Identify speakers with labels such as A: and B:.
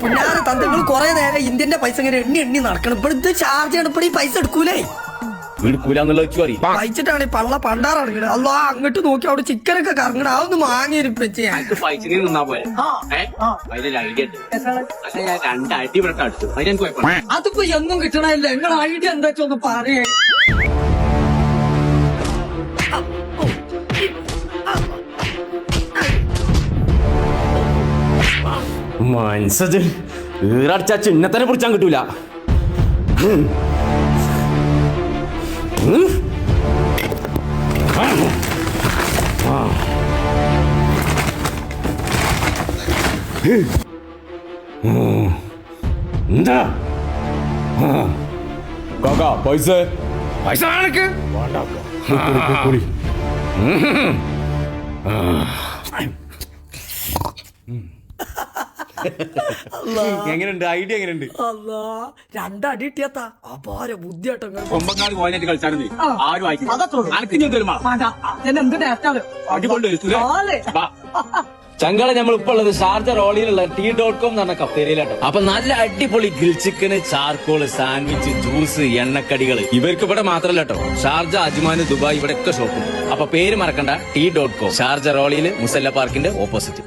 A: പുന്നാര തന്തങ്ങൾ കുറെ നേരം ഇന്ത്യന്റെ പൈസ ഇങ്ങനെ എണ്ണി എണ്ണി നടക്കണം. ഇപ്പൊ ഇത് ചാർജ് ആണ് ഇപ്പോൾ ഈ പൈസ എടുക്കൂലേ?
B: എടുക്കൂലെന്നുള്ള
A: ഈ പള്ള പണ്ടാറടങ്ങണത് അല്ലോ അങ്ങോട്ട് നോക്കി അവിടെ ചിക്കനൊക്കെ കറങ്ങണ അതൊന്ന് വാങ്ങിയിരിപ്പിച്ച് ഞാൻ. അതിപ്പോ എന്നും കിട്ടണല്ലേ നിങ്ങൾ ഐഡിയ എന്താ വെച്ചൊന്ന് പറയേ.
B: മനസ്സത് ഈറടിച്ച ചിഹ്നത്തിനെ പിടിച്ചാൻ കിട്ടൂല. എന്താ. കാക്കാ പൈസ? പൈസ കണക്ക് എങ്ങനെയുണ്ട്? ഐഡിയ എങ്ങനെയുണ്ട്?
A: അല്ലാ. രണ്ടടി ഇട്ടിയത്താ അപാര ബുദ്ധിയാട്ടോ
B: കൊമ്പങ്ങാട് പോയിന്റ് കളിച്ചാണ് ആരും അടിപൊളി. ചങ്കള നമ്മൾ ഇപ്പൊ ഉള്ളത് ഷാർജ റോളിയിലുള്ള ടി ഡോട്ട് കോം എന്ന് പറഞ്ഞ കഫേരിയിലാട്ടോ. അപ്പൊ നല്ല അടിപൊളി grill chicken charcoal sandwich juice എണ്ണക്കടികൾ ഇവർക്ക് ഇവിടെ മാത്രമല്ല കേട്ടോ ഷാർജ അജ്മാന് ദുബായ് ഇവിടെ ഒക്കെ ഷോപ്പും അപ്പൊ പേര് മറക്കണ്ട ടി ഡോട്ട് കോം ഷാർജ റോളിയിൽ മുസല്ല പാർക്കിന്റെ ഓപ്പോസിറ്റ്